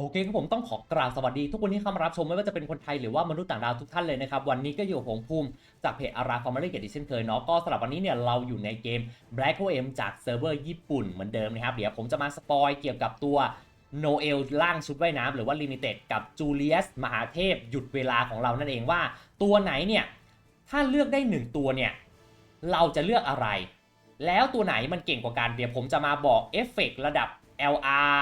โอเคครับผมต้องขอกราบสวัสดี ทุกคนที่เข้ามารับชมไม่ว่าจะเป็นคนไทยหรือว่ามนุษย์ต่างดาวทุกท่านเลยนะครับ วันนี้ก็อยู่ผมภูมิจากเพจอาราฟอร์มารีเกตดิเช่นเคยเนาะก็สำหรับวันนี้เนี่ยเราอยู่ในเกม Black o M จากเซิร์ฟเวอร์ญี่ปุ่นเหมือนเดิมนะครับ เดี๋ยวผมจะมาสปอยเกี่ยวกับตัวโนเอลล่างชุดว่ายน้ำหรือว่าลิมิเต็ดกับจูเลียสมหาเทพหยุดเวลาของเรานั่นเองว่า ตัวไหนเนี่ยถ้าเลือกได้หนึ่งตัวเนี่ยเราจะเลือกอะไร แล้วตัวไหนมันเก่งกว่ากันเดี๋ยวผมจะมาบอกเอฟเฟกต์ระดับ LR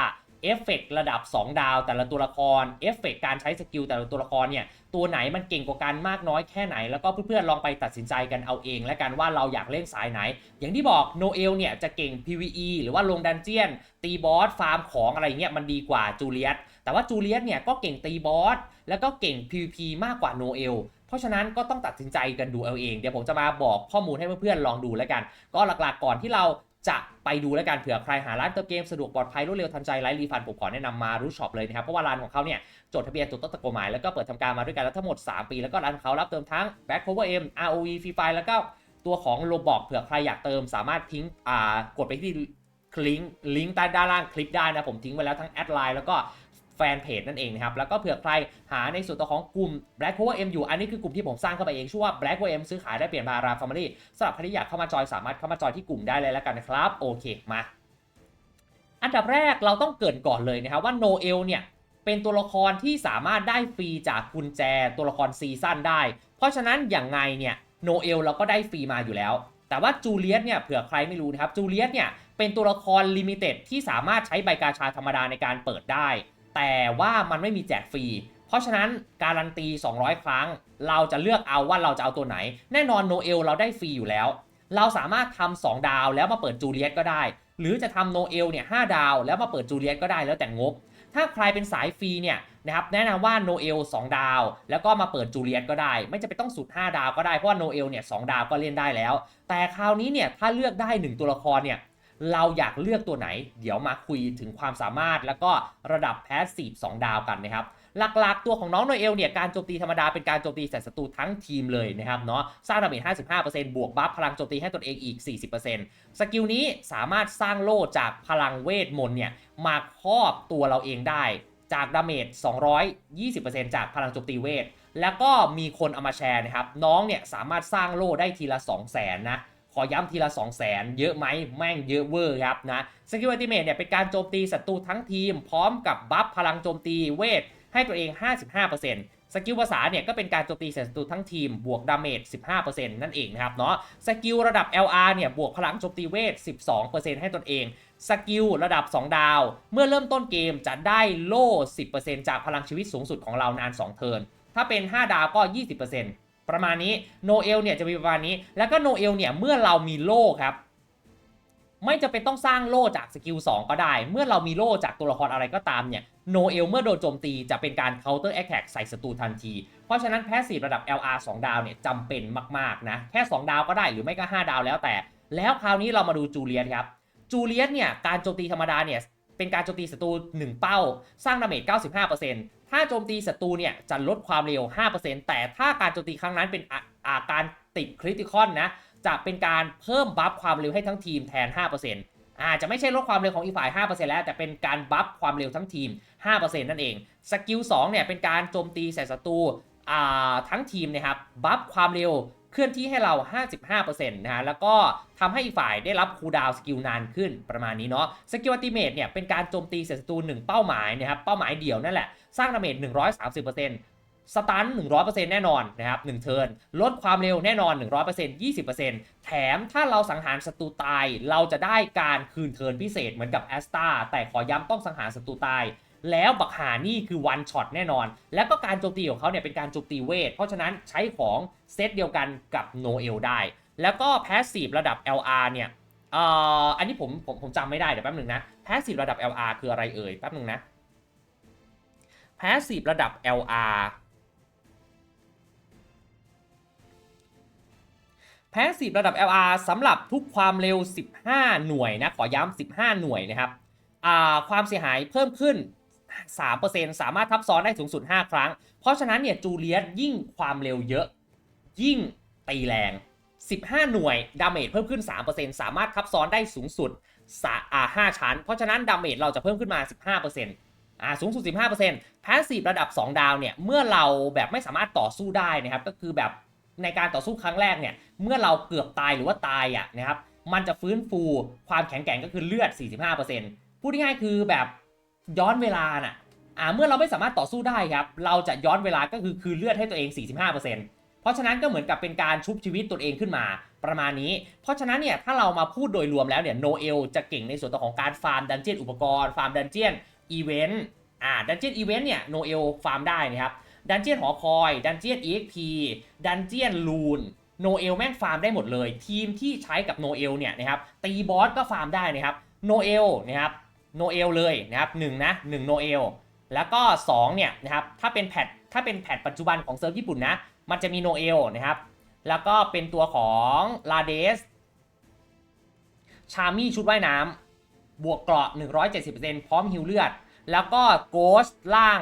เอฟเฟกต์ระดับ 2 ดาว แต่ละตัวละครเอฟเฟกต์การใช้สกิลแต่ละตัวละครเนี่ยตัวไหนมันเก่งกว่ากันมากน้อยแค่ไหน แล้วก็เพื่อนๆลองไปตัดสินใจกันเอาเอง และกันว่าเราอยากเล่นสายไหน อย่างที่บอกโนเอลเนี่ยจะเก่ง PVE หรือว่าลงดันเจียน ตีบอสฟาร์มของอะไรเงี้ยมันดีกว่าจูเลียสแต่ว่าจูเลียสเนี่ยก็เก่งตีบอสแล้วก็เก่ง PVP มากกว่าโนเอลเพราะฉะนั้นก็ต้องตัดสินใจกันดูเอาเอง เดี๋ยวผมจะมาบอกข้อมูลให้เพื่อนๆลองดูแล้วกัน ก็หลักๆก่อนที่เรา จะไปดูแล้วกันเผื่อใครหาร้านเติมเกมสะดวกปลอดภัยรวดเร็วทันใจไร้รีฟันผมขอแนะนำมารู้ช็อปเลยนะครับ เพราะว่าร้านของเขาเนี่ยจดทะเบียนถูกต้องตามกฎหมายแล้วก็เปิดทำการมาด้วยกันแล้วทั้งหมด 3 ปี แล้วก็ร้านเขารับเติมทั้ง Back Cover M ROV Free Fire แล้วก็ตัวของโลบอกเผื่อใครอยากเติมสามารถทิ้งอ่ากดไปที่ลิงก์ลิงก์ใต้ด้านล่างคลิปได้นะผมทิ้งไว้แล้วทั้งแอดไลน์แล้วก็ แฟนเพจนั่นเองนะครับ แล้วก็เผื่อใครหาในส่วนตัวของกลุ่ม Black Cover M อยู่ อันนี้คือกลุ่มที่ผมสร้างเข้าไปเองชื่อว่า Black Cover M ซื้อขายได้เปลี่ยนมาราฟาร์ม y สำหรับใครที่อยากเข้ามาจอยสามารถเข้ามาจอยที่กลุ่มได้เลยแล้วกันนะครับ โอเคมา อันดับแรกเราต้องเกรินก่อนเลยนะครับว่าโนเอลเนี่ยเป็นตัวละครที่สามารถได้ฟรีจากกุญแจตัวละครซีซั่นได้ เพราะฉะนั้นอย่างไงเนี่ยโนเอลเราก็ได้ฟรีมาอยู่แล้ว แต่ว่าจูเลียสเนี่ยเผื่อใครไม่รู้นะครับจูเลียสเนี่ยเป็นตัวละครลิมิเต็ดที่สามารถใช้ใบกาชาธรรมดาในการเปิดได้ แต่ว่ามันไม่มีแจกฟรี เพราะฉะนั้นการันตี 200 ครั้ง เราจะเลือกเอาว่าเราจะเอาตัวไหน แน่นอนโนเอลเราได้ฟรีอยู่แล้ว เราสามารถทำ2ดาวแล้วมาเปิดจูเลียสก็ได้ หรือจะทำโนเอลเนี่ย5ดาวแล้วมาเปิดจูเลียสก็ได้แล้วแต่งบ ถ้าใครเป็นสายฟรีเนี่ยนะครับแนะนำว่าโนเอล2ดาว แล้วก็มาเปิดจูเลียสก็ได้ ไม่จะเป็นต้องสุด 5 ดาวก็ได้เพราะว่าโนเอลเนี่ยสดาวก็เล่นได้แล้ว แต่คราวนี้เนี่ยถ้าเลือกได้ 1 ตัวละครเนี่ย เราอยากเลือกตัวไหน เดี๋ยวมาคุยถึงความสามารถแล้วก็ระดับแพสซีฟ2ดาวกันนะครับหลักๆ ตัวของน้องโนเอลเนี่ยการโจมตีธรรมดาเป็นการโจมตีใส่ศัตรูทั้งทีมเลยนะครับเนาะสร้างดาเมจ55%บวกบัฟพลังโจมตีให้ตนเองอีก 40%สกิลนี้สามารถสร้างโล่จากพลังเวทมนต์เนี่ยมาครอบตัวเราเองได้ จากดาเมจ 220%จากพลังโจมตีเวท แล้วก็มีคนเอามาแชร์นะครับน้องเนี่ยสามารถสร้างโล่ได้ทีละ 2 0 0 0 0นนะ ขอย้ำทีละ 2 0 0 0 0 0เยอะไหมแม่งเยอะเวอร์ครับนะสกิลอัลติเมทเนี่ยเป็นการโจมตีศัตรูทั้งทีม พร้อมกับบัฟพลังโจมตีเวท ให้ตัวเอง 55%สกิลภาษาเนี่ยก็เป็นการโจมตีศัตรูทั้งทีม บวกดาเมจ 15%นั่นเองนะครับเนาะ สกิลระดับ LR เนี่ยบวกพลังโจมตีเวท 12%ให้ตนเอง สกิลระดับ 2 ดาว เมื่อเริ่มต้นเกมจะได้โล่ 10%จากพลังชีวิตสูงสุดของเรานาน 2 เทิร์น ถ้าเป็น 5 ดาวก็ 20% ประมาณนี้โนเอลเนี่ยจะมีประมาณนี้ แล้วก็โนเอลเนี่ยเมื่อเรามีโล่ครับ ไม่จะเป็นต้องสร้างโล่จากสกิล2ก็ได้ เมื่อเรามีโล่จากตัวละครอะไรก็ตามเนี่ยโนเอลเมื่อโดนโจมตีจะเป็นการ counter attack ใส่ศัตรูทันที เพราะฉะนั้นแพสซีฟระดับ LR 2 ดาวเนี่ยจำเป็นมากๆนะแค่ 2 ดาวก็ได้หรือไม่ก็ 5 ดาวแล้วแต่ แล้วคราวนี้เรามาดูจูเลียสครับจูเลียสเนี่ยการโจมตีธรรมดาเนี่ยเป็นการโจมตีศัตรู1เป้า สร้างดาเมจ95% ถ้าโจมตีศัตรูเนี่ยจะลดความเร็ว 5%แต่ถ้าการโจมตีครั้งนั้นเป็นออาการติดคริติคอนนะจะเป็นการเพิ่มบัฟความเร็วให้ทั้งทีมแทน 5%อาจจะไม่ใช่ลดความเร็วของอีกฝ่าย 5%แล้ว แต่เป็นการบัฟความเร็วทั้งทีม 5%นั่นเอง สกิล 2 เนี่ย เป็นการโจมตีใส่ศัตรูทั้งทีมนะครับ บัฟความเร็วเคลื่อนที่ให้เรา 55%นะฮะ แล้วก็ทำให้อีกฝ่ายได้รับคูลดาวสกิลนานขึ้นประมาณนี้เนาะ สกิลอัติเมทเนี่ย เป็นการโจมตีใส่ศัตรู1เป้าหมายนะครับ เป้าหมายเดี่ยวนั่นแหละ สร้างดาเมจ130%สตัน100%แน่นอนนะครับ1เทิร์นลดความเร็วแน่นอน 100% 20%แถมถ้าเราสังหารศัตรูตาย เราจะได้การคืนเทิร์นพิเศษเหมือนกับแอสตาแต่ขอย้ำต้องสังหารศัตรูตาย แล้วบักหานี่คือวันช็อตแน่นอน แล้วก็การโจมตีของเขาเนี่ยเป็นการโจมตีเวท เพราะฉะนั้นใช้ของเซตเดียวกันกับโนเอลได้ แล้วก็แพสซีฟระดับ LR เนี่ยอ่ออันนี้ผมผมผมจำไม่ได้เดี๋ยวแป๊บหนึ่งนะแพสซีฟระดับ LR คืออะไรเอ่ยแป๊บหนึ่งนะ แพสซีฟระดับ LR แพสซีฟระดับ LR สำหรับทุกความเร็ว 15 หน่วยนะ ขอย้ำ 15 หน่วยนะครับความเสียหายเพิ่มขึ้น 3%สามารถทับซ้อนได้สูงสุด 5 ครั้ง เพราะฉะนั้นเนี่ยจูเลียสยิ่งความเร็วเยอะ ยิ่งตีแรง 15 หน่วย ดาเมจเพิ่มขึ้น 3%สามารถทับซ้อนได้สูงสุด5ชั้น เพราะฉะนั้นดาเมจเราจะเพิ่มขึ้นมา 15% อ่าสูงสุด 15% passive ระดับ 2 ดาวเนี่ย เมื่อเราแบบไม่สามารถต่อสู้ได้นะครับ ก็คือแบบในการต่อสู้ครั้งแรกเนี่ย เมื่อเราเกือบตายหรือว่าตายอะนะครับ มันจะฟื้นฟูความแข็งแกร่งก็คือเลือด 45%พูดง่ายๆคือแบบย้อนเวลาน่ะ อ่า เมื่อเราไม่สามารถต่อสู้ได้ครับ เราจะย้อนเวลาก็คือคืนเลือดให้ตัวเอง 45%เพราะฉะนั้นก็เหมือนกับเป็นการชุบชีวิตตัวเองขึ้นมาประมาณนี้ เพราะฉะนั้นเนี่ยถ้าเรามาพูดโดยรวมแล้วเนี่ยโนเอลจะเก่งในส่วนตัวของการฟาร์มดันเจียนอุปกรณ์ฟาร์มดันเจียน อีเวนต์อ่าดันเจียนอีเวนต์เนี่ยโนเอลฟาร์มได้นะครับดันเจียนหอคอยดันเจียน EXP ดันเจียนลูนโนเอลแม่งฟาร์มได้หมดเลย ทีมที่ใช้กับโนเอลเนี่ยนะครับตีบอสก็ฟาร์มได้นะครับโนเอลนะครับโนเอลเลยนะครับหนึ่งนะหนึ่งโนเอลแล้วก็2เนี่ยนะครับถ้าเป็นแพทถ้าเป็นแพทปัจจุบันของเซิร์ฟญี่ปุ่นนะมันจะมีโนเอลนะครับแล้วก็เป็นตัวของลาเดสชามี่ชุดว่ายน้ำ บวกเกราะ 170%พร้อมฮิวเลือด แล้วก็โกสล่าง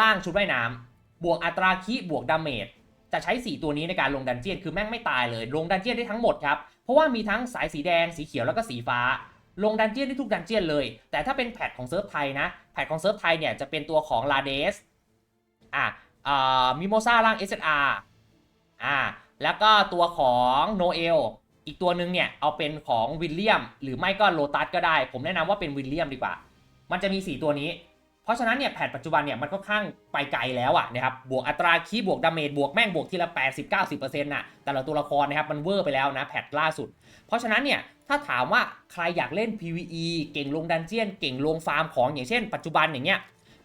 ล่างชุดว่ายน้ำบวกอัตราคีบวกดาเมจจะใช้ 4 ตัวนี้ในการลงดันเจียนคือแม่งไม่ตายเลย ลงดันเจียนได้ทั้งหมดครับ เพราะว่ามีทั้งสายสีแดงสีเขียวแล้วก็สีฟ้า ลงดันเจียนได้ทุกดันเจียนเลย แต่ถ้าเป็นแพทของเซิร์ฟไทยนะ แพทของเซิร์ฟไทยเนี่ยจะเป็นตัวของลาเดสอะอ่ามิโมซาล่าง SSR อ่าแล้วก็ตัวของโนเอล อีกตัวหนึ่งเนี่ยเอาเป็นของวิลเลียม หรือไม่ก็โลตัสก็ได้ ผมแนะนำว่าเป็นวิลเลียมดีกว่า มันจะมี 4 ตัวนี้ เพราะฉะนั้นเนี่ยแพทปัจจุบันเนี่ยมันค่อนข้างไปไกลแล้วอะนะครับบวกอัตราคีบวกดาเมจบวกแม่งบวกทีละ 80-90%น่ะแต่ละตัวละครนะครับมันเวอร์ไปแล้วนะแพทล่าสุด เพราะฉะนั้นเนี่ยถ้าถามว่าใครอยากเล่น PVE เก่งลงดันเจียน เก่งลงฟาร์มของอย่างเช่น ปัจจุบันอย่างเงี้ย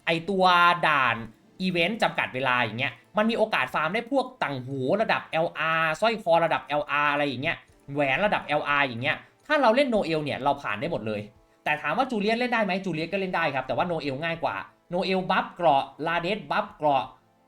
ไอตัวด่านอีเวนต์จำกัดเวลาอย่างเงี้ยมันมีโอกาสฟาร์มได้พวกต่างหูระดับ LR สร้อยคอระดับ LR อะไรอย่างเงี้ย แหวนระดับ LR อย่างเงี้ย ถ้าเราเล่นโนเอลเนี่ยเราผ่านได้หมดเลย แต่ถามว่าจูเลียนเล่นได้ไหมจูเลียนก็เล่นได้ครับ แต่ว่าโนเอลง่ายกว่า โนเอลบัฟเกราะ ลาเดสบัฟเกราะ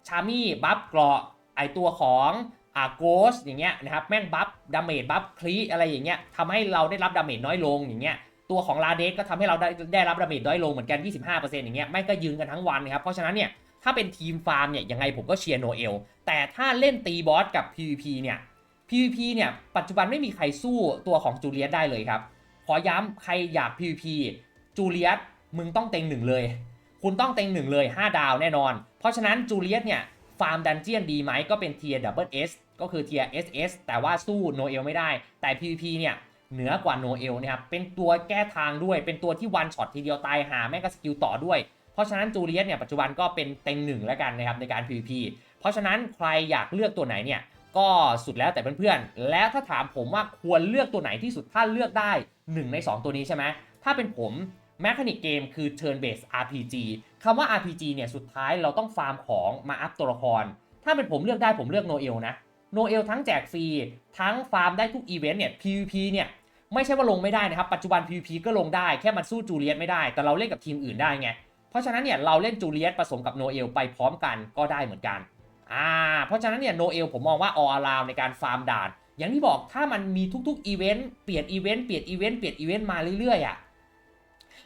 ชามี่บัฟเกราะ ไอตัวของอาโกสอย่างเงี้ยนะครับ แม่งบัฟดาเมจบัฟคลีอะไรอย่างเงี้ยทำให้เราได้รับดาเมจน้อยลงอย่างเงี้ย ตัวของลาเดสก็ทำให้เราได้ได้รับดาเมจน้อยลงเหมือนกัน 25%อย่างเงี้ย ไม่ก็ยืนกันทั้งวันนะครับ เพราะฉะนั้นเนี่ย ถ้าเป็นทีมฟาร์มเนี่ย ยังไงผมก็เชียร์โนเอล แต่ถ้าเล่นตีบอสกับ PVP เนี่ย PVP เนี่ยปัจจุบันไม่มีใครสู้ตัวของจูเลียสได้เลยครับ ขอย้ำใครอยาก PVP จูเลียสมึงต้องเต็งหนึ่งเลย คุณต้องเต็งหนึ่งเลย 5 ดาวแน่นอน เพราะฉะนั้นจูเลียสเนี่ยฟาร์มดันเจียนดีไหมก็เป็นเทียร์ดับเบิลเอสก็คือเทียร์ SS แต่ว่าสู้โนเอลไม่ได้ แต่ PVP เนี่ยเหนือกว่าโนเอลนะครับเป็นตัวแก้ทางด้วยเป็นตัวที่วันช็อตทีเดียวตายหาแม่ก็สกิลต่อด้วยเพราะฉะนั้นจูเลียสเนี่ยปัจจุบันก็เป็นเต็งหนึ่งแล้วกันนะครับในการ PVP เพราะฉะนั้นใครอยากเลือกตัวไหนเนี่ย ก็สุดแล้วแต่เพื่อนๆ และถ้าถามผมว่าควรเลือกตัวไหนที่สุดถ้าเลือกได้ 1 ใน 2 ตัวนี้ใช่ไหม ถ้าเป็นผมแมคานิกเกมคือ Turn Based RPG คำว่า RPG เนี่ยสุดท้ายเราต้องฟาร์มของมาอัพตัวละคร ถ้าเป็นผมเลือกได้ผมเลือกโนเอลนะโนเอลทั้งแจกฟรี ทั้งฟาร์มได้ทุกอีเวนต์เนี่ย PVP เนี่ยไม่ใช่ว่าลงไม่ได้นะครับ ปัจจุบัน PVP ก็ลงได้แค่มันสู้จูเลียสไม่ได้ แต่เราเล่นกับทีมอื่นได้ไง เพราะฉะนั้นเนี่ยเราเล่นจูเลียสผสมกับโนเอลไปพร้อมกันก็ได้เหมือนกัน อ่าเพราะฉะนั้นเนี่ยโนเอลผมมองว่า all around ในการฟาร์มด่าน อย่างที่บอกถ้ามันมีทุกๆอีเวนต์เปลี่ยนอีเวนต์เปลี่ยนอีเวนต์เปลี่ยนอีเวนต์มาเรื่อยๆอะ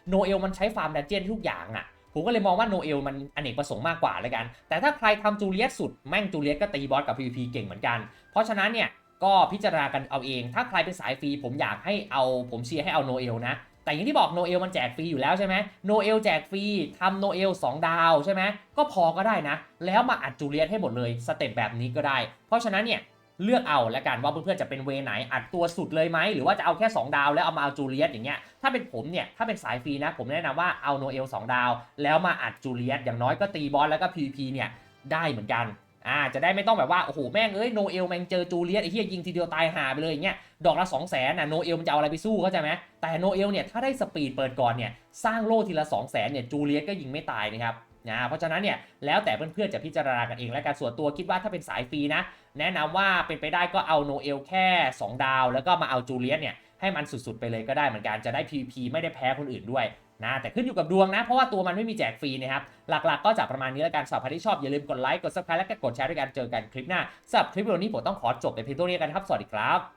โนเอลมันใช้ฟาร์มดันเจียนทุกอย่างอะผมก็เลยมองว่าโนเอลมันอเนกประสงค์มากกว่าเลยกัน แต่ถ้าใครทำจูเลียสสุดแม่งจูเลียสก็ตีบอสกับ PVP เก่งเหมือนกัน เพราะฉะนั้นเนี่ยก็พิจารณากันเอาเอง ถ้าใครเป็นสายฟรีผมอยากให้เอาผมเชียร์ให้เอาโนเอลนะ แต่อย่างที่บอกโนเอลมันแจกฟรีอยู่แล้วใช่ไหมโนเอลแจกฟรีทำโนเอล2ดาวใช่ไหมก็พอก็ได้นะ แล้วมาอัดจูเลียสให้หมดเลยสเต็ปแบบนี้ก็ได้ เพราะฉะนั้นเนี่ยเลือกเอาแล้วกันว่าเพื่อนๆจะเป็นเวไหนอัดตัวสุดเลยไหมหรือว่าจะเอาแค่ 2 ดาวแล้วเอามาเอาจูเลียสอย่างเงี้ยถ้าเป็นผมเนี่ยถ้าเป็นสายฟรีนะ ผมแนะนำว่าเอาโนเอล2ดาว แล้วมาอัดจูเลียสอย่างน้อยก็ตีบอสแล้วก็ PVP เนี่ยได้เหมือนกัน อ่าจะได้ไม่ต้องแบบว่าโอ้โหแม่งเอ้ยโนเอลแม่งเจอจูเลียสไอ้เหี้ยยิงทีเดียวตายหาไปเลยอย่างเงี้ยดอกละ2 0 0 0 0นน่ะโนเอลมันจะเอาอะไรไปสู้เข้าใจไหมแต่โนเอลเนี่ยถ้าได้สปีดเปิดก่อนเนี่ยสร้างโล่ทีละ2 0 0 0 0นเนี่ยจูเลียสก็ยิงไม่ตายนะครับนะเพราะฉะนั้นเนี่ยแล้วแต่เพื่อนๆจะพิจารณากันเองและการส่วนตัวคิดว่าถ้าเป็นสายฟรีนะ แนะนำว่าเป็นไปได้ก็เอาโนเอลแค่ 2 ดาว แล้วก็มาเอาจูเลียสเนี่ยให้มันสุดๆไปเลยก็ได้เหมือนกันจะได้ PVP ไม่ได้แพ้คนอื่นด้วย นะแต่ขึ้นอยู่กับดวงนะ เพราะว่าตัวมันไม่มีแจกฟรีนะครับ หลักๆก็จะประมาณนี้แล้วกันสำหรับใครที่ชอบ อย่าลืมกดไลค์กด subscribe และกดแชร์ด้วยกันเจอกันคลิปหน้าสำหรับคลิปวิดีโอนี้ผมต้องขอจบไปเพียงเท่านี้กันครับสวัสดีครับ